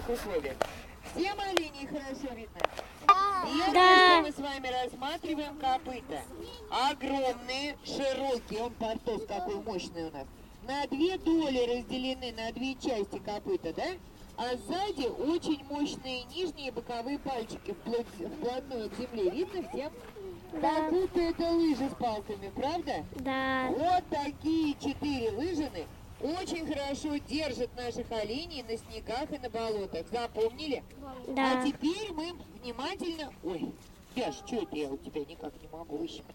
погодных условиях. Всем оленей хорошо видно? Первое, Да. мы с вами рассматриваем, копыта. Огромные, широкие, он портос какой мощный у нас. На две доли разделены, на две части копыта, да? А сзади очень мощные нижние и боковые пальчики вплоть, вплотную к земле. Видно всем? Как будто это лыжи с палками, правда? Да. Вот такие четыре лыжины очень хорошо держат наших оленей на снегах и на болотах. Запомнили? Да. А теперь мы внимательно... Ой, Яш, что это я у тебя никак не могу выщипать?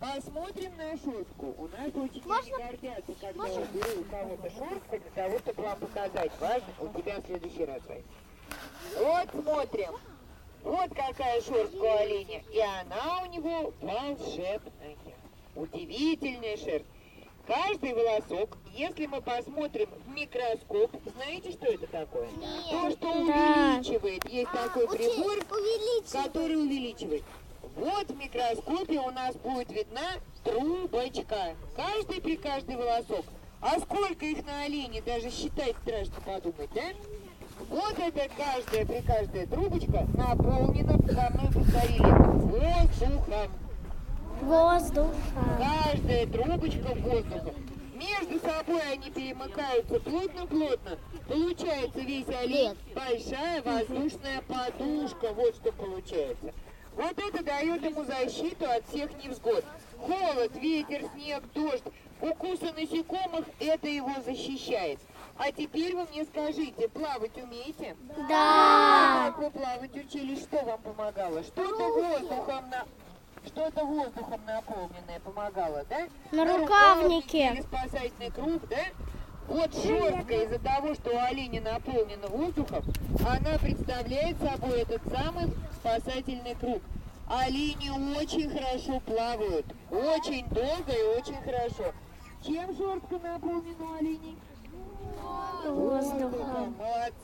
Посмотрим на шерстку. У нас очень люди гордятся, когда я беру у кого-то шерстку для того, чтобы вам показать. Важно, у тебя в следующий раз возьму. Вот смотрим. Вот какая шерстка у оленя. И она у него волшебная. Удивительная шерсть. Каждый волосок, если мы посмотрим в микроскоп, знаете, что это такое? То, что Да. увеличивает. Есть такой прибор, Увеличить. который увеличивает. Вот в микроскопе у нас будет видна трубочка. Каждый при каждый волосок. А сколько их на олене, даже считать страшно подумать, да? Вот это каждая при каждая трубочка наполнена, со мной повторили, воздухом. Воздуха. Каждая трубочка воздухом. Между собой они перемыкаются плотно-плотно. Получается весь олень большая воздушная подушка. Вот что получается. Вот это дает ему защиту от всех невзгод. Холод, ветер, снег, дождь, укусы насекомых, это его защищает. А теперь вы мне скажите, плавать умеете? Да. Как вы плавать учились, что вам помогало? Что-то воздухом на... Что-то воздухом наполненное помогало, да? На рукавнике. Или спасательный круг, да? Вот шерстка из-за того, что у оленя наполнена воздухом, она представляет собой этот самый спасательный круг. Олени очень хорошо плавают, очень долго и очень хорошо. Чем шерстка наполнена у оленей? Воздухом.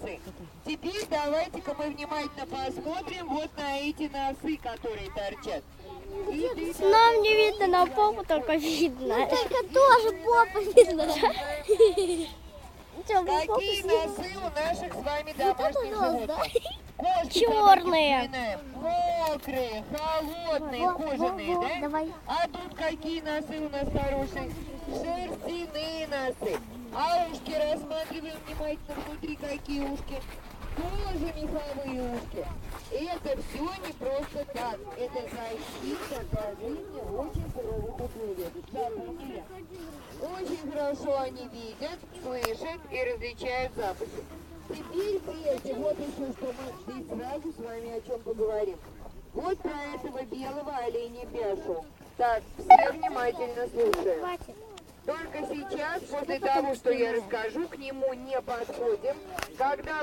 Молодцы. Теперь давайте-ка мы внимательно посмотрим вот на эти носы, которые торчат. Нам не видно, на попу только видно. Только тоже попа видно. Попу Какие носы у наших с вами домашних животных? Кошки, Мокрые, холодные, кожаные, да? давай. А тут какие носы у нас хорошие? Шерстяные носы. А ушки рассматриваем внимательно, внутри какие ушки? Тоже меховые ушки. Это все не просто так. Это защита для жизни очень суровых. Запомнили? Очень хорошо они видят, слышат и различают запахи. Теперь прежде, вот еще что мы здесь сразу с вами о чем поговорим. Вот про этого белого оленя Бяшу. Так, все внимательно слушаем. Только сейчас, после того, что я расскажу, к нему не подходим. Когда